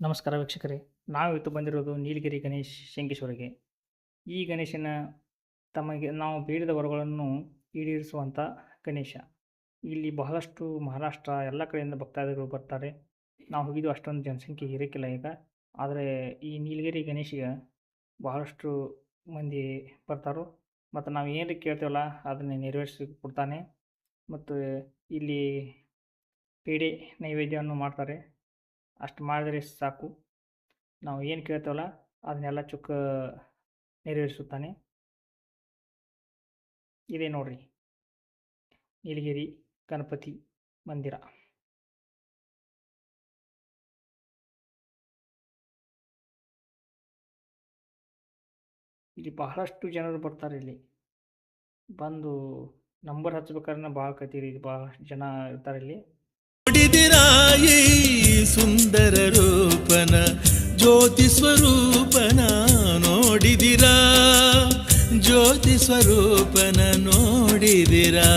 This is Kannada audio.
ನಮಸ್ಕಾರ ವೀಕ್ಷಕರೇ. ನಾವಿತ್ತು ಬಂದಿರೋದು ನೀಲಗಿರಿ ಗಣೇಶ್ ಶಂಕೇಶ್ವರಿಗೆ ಈ ಗಣೇಶನ ತಮಗೆ ನಾವು ಬೇಡಿದ ವರಗಳನ್ನು ಈಡೇರಿಸುವಂಥ ಗಣೇಶ. ಇಲ್ಲಿ ಬಹಳಷ್ಟು ಮಹಾರಾಷ್ಟ್ರ ಎಲ್ಲ ಕಡೆಯಿಂದ ಭಕ್ತಾದಿಗಳು ಬರ್ತಾರೆ. ನಾವು ಹೋಗಿದ್ದು ಅಷ್ಟೊಂದು ಜನಸಂಖ್ಯೆ ಇರೋಕ್ಕಿಲ್ಲ ಈಗ. ಆದರೆ ಈ ನೀಲಗಿರಿ ಗಣೇಶಿಗೆ ಬಹಳಷ್ಟು ಮಂದಿ ಬರ್ತಾರೋ. ಮತ್ತು ನಾವು ಏನು ಕೇಳ್ತೇವಲ್ಲ ಅದನ್ನು ನೆರವೇರಿಸಿ ಕೊಡ್ತಾನೆ. ಮತ್ತು ಇಲ್ಲಿ ಪೇಡೆ ನೈವೇದ್ಯವನ್ನು ಮಾಡ್ತಾರೆ. ಅಷ್ಟು ಮಾಡಿದರೆ ಸಾಕು? ನಾವು ಏನು ಕೇಳ್ತೇವಲ್ಲ, ಅದನ್ನೆಲ್ಲ ಚುಕ್ಕ ನೆರವೇರಿಸುತ್ತಾನೆ. ಇದೆ ನೋಡ್ರಿ. ನೀಲಗಿರಿ, ಗಣಪತಿ ಮಂದಿರ. ಇಲ್ಲಿ ಬಹಳಷ್ಟು ಜನರು ಬರ್ತಾರೆ ಇಲ್ಲಿ. ಬಂದು ನಂಬರ್ ಹಚ್ಬೇಕಾದ್ರೆ ಭಾಳ ಇಲ್ಲಿ ಭಾಳಷ್ಟು ಜನ ಇರ್ತಾರೆ ಇಲ್ಲಿ. ಈ ಸುಂದರ ರೂಪನ ಜ್ಯೋತಿ ಸ್ವರೂಪನ ನೋಡಿದಿರಾ? ಜ್ಯೋತಿ ಸ್ವರೂಪನ ನೋಡಿದಿರಾ?